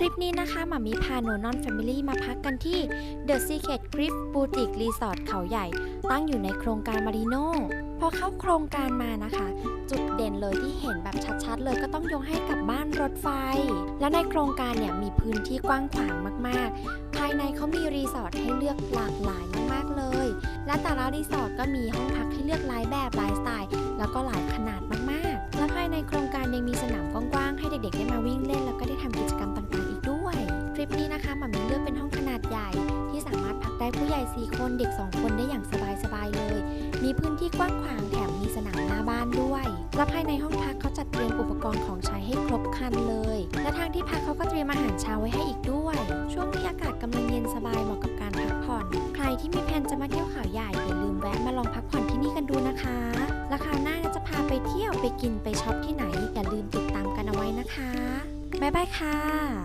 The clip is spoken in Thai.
ทริปนี้นะคะหมามีพาโนนอนแฟมิลี่มาพักกันที่ The Secret Cliff Boutique Resort เขาใหญ่ ตั้งอยู่ในโครงการมารีโนพอเข้าโครงการมานะคะ จุดเด่นเลยที่เห็นแบบชัดๆ เลยก็ต้องยกให้กับบ้านรถไฟ และในโครงการเนี่ยมีพื้นที่กว้างขวางมากๆ ภายในเขามีรีสอร์ทให้เลือกหลากหลายมากๆเลย และแต่ละรีสอร์ทก็มีห้องพักให้เลือกหลายแบบหลายสไตล์ แล้วก็หลายขนาดมากๆ และภายในโครงการยังมีสนามกว้างๆให้เด็กๆได้มาวิ่งเล่น ผู้ใหญ่ 4 คนเด็ก 2 คนได้อย่างสบายๆเลย มีพื้นที่กว้างขวางแถมมีสนามหน้าบ้านด้วย และภายในห้องพักเขาจัดเตรียมอุปกรณ์ของใช้ให้ครบครันเลย และทางที่พักเขาก็เตรียมอาหารเช้าไว้ให้อีกด้วย ช่วงนี้อากาศกำลังเย็นสบายเหมาะกับการพักผ่อน ใครที่มีแผนจะมาเที่ยวเขาใหญ่อย่าลืมแวะมาลองพักผ่อนที่นี่กันดูนะคะและคราวหน้าจะพาไปเที่ยวไปกินไปช็อปที่ไหนอย่าลืมติดตามกันเอาไว้นะคะบ๊ายบายค่ะ